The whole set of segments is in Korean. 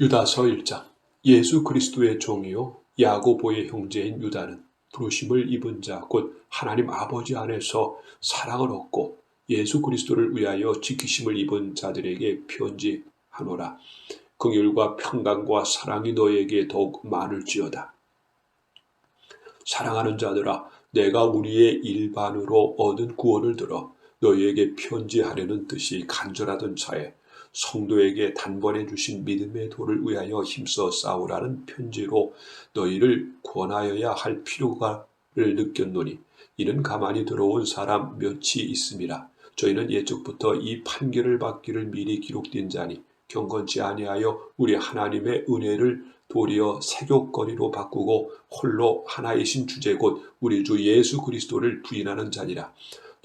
유다서 1장 예수 그리스도의 종이요 야고보의 형제인 유다는 부르심을 입은 자 곧 하나님 아버지 안에서 사랑을 얻고 예수 그리스도를 위하여 지키심을 입은 자들에게 편지하노라. 긍휼과 평강과 사랑이 너에게 더욱 많을지어다. 사랑하는 자들아 내가 우리의 일반으로 얻은 구원을 들어 너희에게 편지하려는 뜻이 간절하던 차에 성도에게 단번에 주신 믿음의 도를 위하여 힘써 싸우라는 편지로 너희를 권하여야 할 필요가를 느꼈노니 이는 가만히 들어온 사람 몇이 있음이라 저희는 예적부터 이 판결을 받기를 미리 기록된 자니 경건치 아니하여 우리 하나님의 은혜를 도리어 세교거리로 바꾸고 홀로 하나이신 주제 곧 우리 주 예수 그리스도를 부인하는 자니라.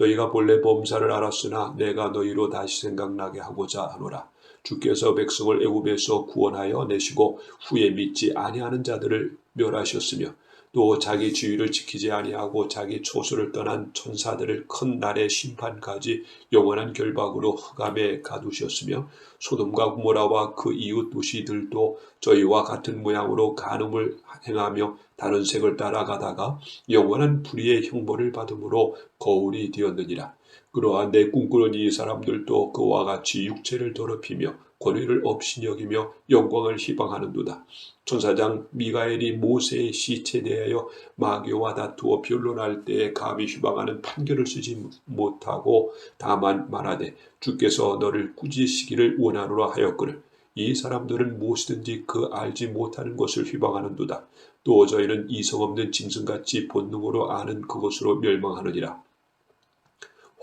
너희가 본래 범사를 알았으나 내가 너희로 다시 생각나게 하고자 하노라. 주께서 백성을 애굽에서 구원하여 내시고 후에 믿지 아니하는 자들을 멸하셨으며 또 자기 지위를 지키지 아니하고 자기 초소를 떠난 천사들을 큰 날의 심판까지 영원한 결박으로 흑암에 가두셨으며 소돔과 구모라와 그 이웃 도시들도 저희와 같은 모양으로 간음을 행하며 다른 색을 따라가다가 영원한 불의의 형벌을 받음으로 거울이 되었느니라. 그러한 내 꿈꾸는 이 사람들도 그와 같이 육체를 더럽히며 권위를 없이 여기며 영광을 희망하는도다. 천사장 미가엘이 모세의 시체에 대하여 마귀와 다투어 변론할 때에 감히 휴방하는 판결을 쓰지 못하고 다만 말하되 주께서 너를 꾸짖으시기를 원하노라 하였거늘 이 사람들은 무엇이든지 그 알지 못하는 것을 휘방하는도다. 또 저희는 이성 없는 짐승같이 본능으로 아는 그것으로 멸망하느니라.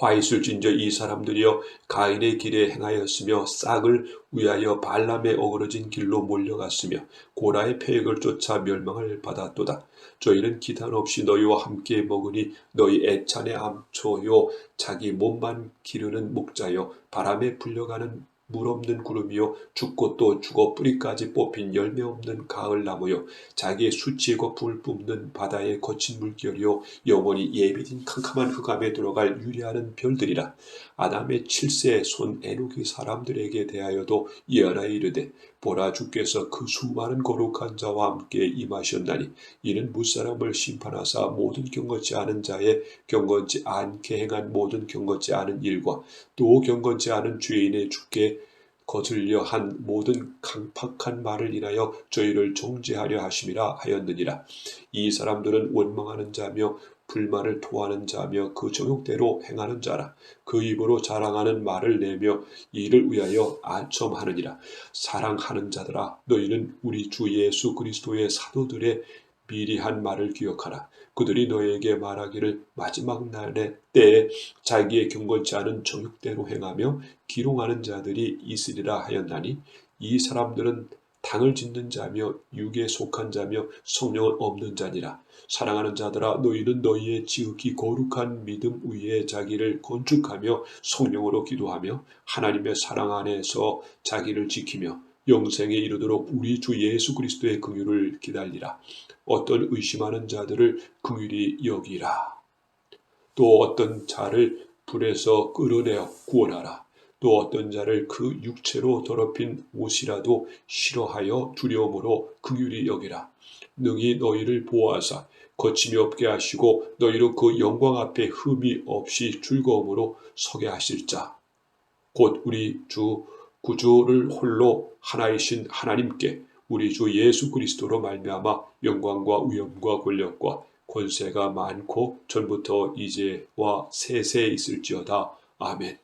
화 있을 진저 이 사람들이여 가인의 길에 행하였으며 싹을 위하여 발람에 어그러진 길로 몰려갔으며 고라의 폐역을 쫓아 멸망을 받았도다. 저희는 기탄 없이 너희와 함께 먹으니 너희 애찬의 암초요 자기 몸만 기르는 목자요 바람에 불려가는 물 없는 구름이요 죽고 또 죽어 뿌리까지 뽑힌 열매 없는 가을 나무요 자기의 수치고 불 뿜는 바다의 거친 물결이요 영원히 예비진 캄캄한 흑암에 들어갈 유리하는 별들이라. 아담의 칠세 손 에녹이 사람들에게 대하여도 예언하여 이르되 보라 주께서 그 수많은 거룩한 자와 함께 임하셨나니 이는 무사람을 심판하사 모든 경건치 않은 자의 경건치 않게 행한 모든 경건치 않은 일과 또 경건치 않은 죄인의 주께 거슬려 한 모든 강팍한 말을 인하여 저희를 정죄하려 하심이라 하였느니라. 이 사람들은 원망하는 자며 불만을 토하는 자며 그 정욕대로 행하는 자라. 그 입으로 자랑하는 말을 내며 이를 위하여 안첨하느니라. 사랑하는 자들아 너희는 우리 주 예수 그리스도의 사도들의 미리 한 말을 기억하라. 그들이 너에게 말하기를 마지막 날의 때에 자기의 경건치 않은 정욕대로 행하며 기롱하는 자들이 있으리라 하였나니 이 사람들은 당을 짓는 자며 육에 속한 자며 성령은 없는 자니라. 사랑하는 자들아 너희는 너희의 지극히 거룩한 믿음 위에 자기를 건축하며 성령으로 기도하며 하나님의 사랑 안에서 자기를 지키며 영생에 이르도록 우리 주 예수 그리스도의 긍휼을 기다리라. 어떤 의심하는 자들을 긍휼히 여기라. 또 어떤 자를 불에서 끌어내어 구원하라. 또 어떤 자를 그 육체로 더럽힌 옷이라도 싫어하여 두려움으로 긍휼히 여기라. 능히 너희를 보호하사 거침이 없게 하시고 너희로 그 영광 앞에 흠이 없이 즐거움으로 서게 하실 자. 곧 우리 주 구주를 홀로 하나이신 하나님께 우리 주 예수 그리스도로 말미암아 영광과 위엄과 권력과 권세가 많고 전부터 이제와 세세 있을지어다. 아멘.